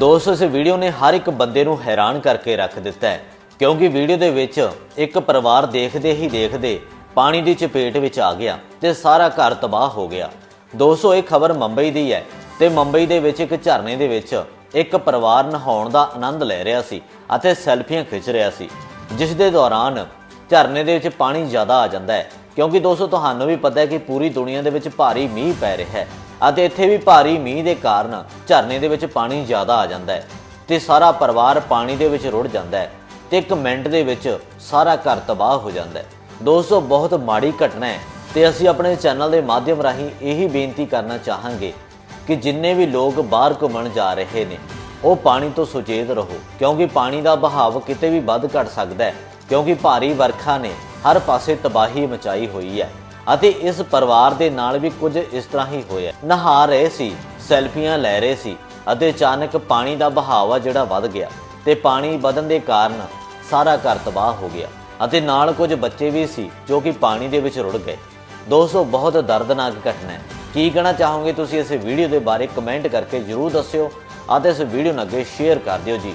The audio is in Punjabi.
ਦੋਸਤੋ, ਇਸ ਵੀਡੀਓ ਨੇ ਹਰ ਇੱਕ ਬੰਦੇ ਨੂੰ ਹੈਰਾਨ ਕਰਕੇ ਰੱਖ ਦਿੱਤਾ ਹੈ, ਕਿਉਂਕਿ ਵੀਡੀਓ ਦੇ ਵਿੱਚ ਇੱਕ ਪਰਿਵਾਰ ਦੇਖਦੇ ਹੀ ਦੇਖਦੇ ਪਾਣੀ ਦੀ ਚਪੇਟ ਵਿੱਚ ਆ ਗਿਆ ਤੇ ਸਾਰਾ ਘਰ ਤਬਾਹ ਹੋ ਗਿਆ। ਦੋਸਤੋ, ਇਹ ਖਬਰ ਮੁੰਬਈ ਦੀ ਹੈ ਤੇ ਮੁੰਬਈ ਦੇ ਵਿੱਚ ਇੱਕ ਝਰਨੇ ਦੇ ਵਿੱਚ ਇੱਕ ਪਰਿਵਾਰ ਨਹਾਉਣ ਦਾ ਆਨੰਦ ਲੈ ਰਿਹਾ ਸੀ ਅਤੇ ਸੈਲਫੀਆਂ ਖਿੱਚ ਰਿਹਾ ਸੀ, ਜਿਸ ਦੇ ਦੌਰਾਨ ਝਰਨੇ ਦੇ ਵਿੱਚ ਪਾਣੀ ਜ਼ਿਆਦਾ ਆ ਜਾਂਦਾ ਹੈ, ਕਿਉਂਕਿ ਦੋਸਤੋ, ਤੁਹਾਨੂੰ ਵੀ ਪਤਾ ਹੈ ਕਿ ਪੂਰੀ ਦੁਨੀਆ ਦੇ ਵਿੱਚ ਭਾਰੀ ਮੀਂਹ ਪੈ ਰਿਹਾ ਹੈ। ਅਤੇ ਇੱਥੇ ਵੀ ਭਾਰੀ ਮੀਂਹ ਦੇ ਕਾਰਨ ਝਰਨੇ ਦੇ ਵਿੱਚ ਪਾਣੀ ਜ਼ਿਆਦਾ ਆ ਜਾਂਦਾ ਹੈ ਤੇ ਸਾਰਾ ਪਰਿਵਾਰ ਪਾਣੀ ਦੇ ਵਿੱਚ ਰੁੜ ਜਾਂਦਾ ਹੈ ਤੇ ਇੱਕ ਮਿੰਟ ਦੇ ਵਿੱਚ ਸਾਰਾ ਘਰ ਤਬਾਹ ਹੋ ਜਾਂਦਾ ਹੈ। ਦੋਸਤੋ, ਬਹੁਤ ਮਾੜੀ ਘਟਨਾ ਹੈ ਤੇ ਅਸੀਂ ਆਪਣੇ ਚੈਨਲ ਦੇ ਮਾਧਿਅਮ ਰਾਹੀਂ ਇਹੀ ਬੇਨਤੀ ਕਰਨਾ ਚਾਹਾਂਗੇ ਕਿ ਜਿੰਨੇ ਵੀ ਲੋਕ ਬਾਹਰ ਘੁੰਮਣ ਜਾ ਰਹੇ ਨੇ, ਉਹ ਪਾਣੀ ਤੋਂ ਸੁਚੇਤ ਰਹੋ, ਕਿਉਂਕਿ ਪਾਣੀ ਦਾ ਬਹਾਵ ਕਿਤੇ ਵੀ ਵੱਧ ਘਟ ਸਕਦਾ ਹੈ, ਕਿਉਂਕਿ ਭਾਰੀ ਵਰਖਾ ਨੇ ਹਰ ਪਾਸੇ ਤਬਾਹੀ ਮਚਾਈ ਹੋਈ ਹੈ। ਅਤੇ ਇਸ ਪਰਿਵਾਰ ਦੇ ਨਾਲ ਵੀ ਕੁਝ ਇਸ ਤਰ੍ਹਾਂ ਹੀ ਹੋਇਆ। ਨਹਾ ਰਹੇ ਸੀ, ਸੈਲਫੀਆਂ ਲੈ ਰਹੇ ਸੀ ਅਤੇ ਅਚਾਨਕ ਪਾਣੀ ਦਾ ਬਹਾਵਾ ਜਿਹੜਾ ਵੱਧ ਗਿਆ ਤੇ ਪਾਣੀ ਵਧਣ ਦੇ ਕਾਰਨ ਸਾਰਾ ਘਰ ਤਬਾਹ ਹੋ ਗਿਆ ਅਤੇ ਨਾਲ ਕੁਝ ਬੱਚੇ ਵੀ ਸੀ ਜੋ ਕਿ ਪਾਣੀ ਦੇ ਵਿੱਚ ਰੁੜ ਗਏ। ਦੋਸਤੋ, ਬਹੁਤ ਦਰਦਨਾਕ ਘਟਨਾ ਹੈ। ਕੀ ਕਹਿਣਾ ਚਾਹੋਗੇ ਤੁਸੀਂ ਇਸ ਵੀਡੀਓ ਦੇ ਬਾਰੇ ਕਮੈਂਟ ਕਰਕੇ ਜਰੂਰ ਦੱਸਿਓ ਅਤੇ ਇਸ ਵੀਡੀਓ ਨੂੰ ਅੱਗੇ ਸ਼ੇਅਰ ਕਰ ਦਿਓ ਜੀ।